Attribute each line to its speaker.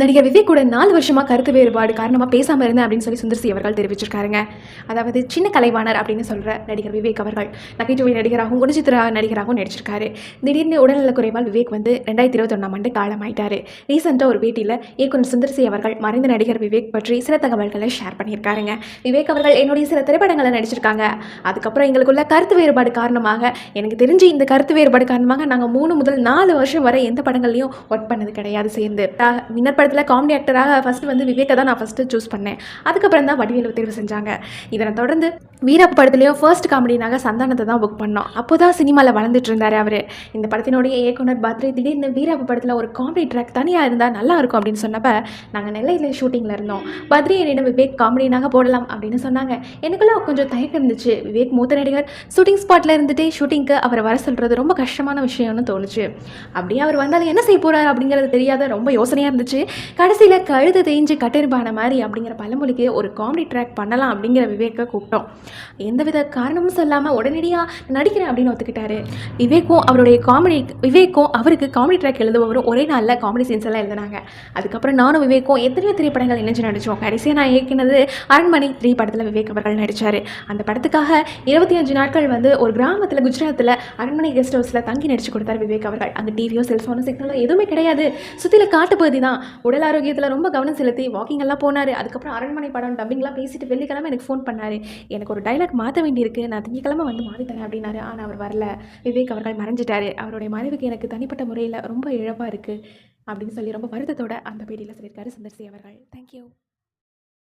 Speaker 1: நடிகர் விவேக் கூட நாலு வருஷமா கருத்து வேறுபாடு காரணமாக பேசாமல் இருந்தேன் அப்படின்னு சொல்லி சுந்தர்சி அவர்கள் தெரிவிச்சிருக்காருங்க. அதாவது சின்ன கலைவாணர் அப்படின்னு சொல்கிற நடிகர் விவேக் அவர்கள் நகைச்சுவை நடிகராகவும் குணச்சித்திர நடிகராகவும் நடிச்சிருக்காரு. திடீர்னு உடல்நல குறைவால் விவேக் வந்து ரெண்டாயிரத்தி இருபத்தொன்னாம் ஆண்டு காலமாயிட்டாரு. ரீசெண்டாக ஒரு பேட்டியில் இயக்குனர் சுந்தர்சி அவர்கள் மறைந்த நடிகர் விவேக் பற்றி சில தகவல்களை ஷேர் பண்ணியிருக்காருங்க. விவேக் அவர்கள் என்னுடைய சில திரைப்படங்களை நடிச்சிருக்காங்க. அதுக்கப்புறம் எங்களுக்குள்ள கருத்து வேறுபாடு காரணமாக எனக்கு தெரிஞ்சு இந்த கருத்து வேறுபாடு காரணமாக நாங்கள் மூணு முதல் நாலு வருஷம் வரை எந்த படங்கள்லையும் ஒர்க் பண்ணது கிடையாது. சேர்ந்து ஆஹ் படத்தில் காமெடி ஆக்டராக ஃபஸ்ட்டு வந்து விவேக்கை தான் நான் ஃபஸ்ட்டு சூஸ் பண்ணேன். அதுக்கப்புறம் தான் வடிவேலு தேர்வு செஞ்சாங்க. இதனை தொடர்ந்து வீரப் படத்துலேயும் ஃபர்ஸ்ட் காமெடினாக சந்தானத்தை தான் புக் பண்ணோம். அப்போ தான் சினிமாவில் வளர்ந்துட்டு இருந்தார் அவர். இந்த படத்தினுடைய இயக்குனர் பத்ரி திடீர்னு வீரப்ப படத்தில் ஒரு காமெடி ட்ராக் தனியாக இருந்தால் நல்லா இருக்கும் அப்படின்னு சொன்னப்போ நாங்கள் நெல்லையில் ஷூட்டிங்கில் இருந்தோம். பத்ரி என்னிடம் விவேக் காமெடினாக போடலாம் அப்படின்னு சொன்னாங்க. எனக்குள்ள கொஞ்சம் தயக்கம் இருந்துச்சு. விவேக் மூத்த நடிகர் ஷூட்டிங் ஸ்பாட்டில் இருந்துட்டு ஷூட்டிங்க்கு அவரை வர சொல்கிறது ரொம்ப கஷ்டமான விஷயம்னு தோணுச்சு. அப்படியே அவர் வந்தாலும் என்ன செய்ய போகிறார் அப்படிங்கிறது தெரியாத ரொம்ப யோசனையாக இருந்துச்சு. கடைசியில் கழுது தேஞ்சு கட்டெருப்பான மாதிரி அப்படிங்கிற பழமொழிக்கு ஒரு காமெடி ட்ராக் பண்ணலாம் அப்படிங்கிற விவேக்கை கூப்பிட்டோம். எந்தவித காரணமும் சொல்லாமல் உடனடியாக நடிக்கிறேன் அப்படின்னு ஒத்துக்கிட்டாரு. விவேக்கும் அவருடைய காமெடி விவேக்கும் அவருக்கு காமெடி ட்ராக் எழுதுபவரும் ஒரே நாளில் காமெடி சீன்ஸ் எல்லாம் எழுதினாங்க. அதுக்கப்புறம் நானும் விவேக்கும் எத்தனையோ திரைப்படங்கள் இணைஞ்சு நடித்தோம் கடைசியாக நான் இயக்கினது அரண்மனை த்ரீ படத்தில் விவேக் அவர்கள் நடித்தார் அந்த படத்துக்காக இருபத்தி அஞ்சு நாட்கள் வந்து ஒரு கிராமத்தில் குஜராத்தில் அரண்மனை கெஸ்ட் ஹவுஸில் தங்கி நடிச்சு கொடுத்தார் விவேக் அவர்கள். அங்கே டிவியோ செல்ஃபோனோ சிக்னலோ எதுவுமே கிடையாது. சுற்றில காட்டுப்பகுதி தான். உடல் ஆரோக்கியத்தில் ரொம்ப கவனம் செலுத்தி வாக்கிங் எல்லாம் போனார். அதுக்கப்புறம் அரண்மனை படம் டப்பிங்லாம் பேசிட்டு வெள்ளிக்கிழமை எனக்கு ஃபோன் பண்ணார். எனக்கு ஒரு டைலாக் மாற்ற வேண்டியிருக்கு. நான் திங்கக்கிழமை வந்து மாறி அப்படின்னாரு. ஆனால் அவர் வரல. விவேக் அவர்கள் மறைஞ்சிட்டாரு. அவருடைய மறைவுக்கு எனக்கு தனிப்பட்ட முறையில் ரொம்ப இழப்பாக இருக்குது அப்படின்னு சொல்லி ரொம்ப வருத்தத்தோட அந்த பேட்டியில் சொல்லியிருக்காரு சுந்தர்சி அவர்கள். தேங்க்யூ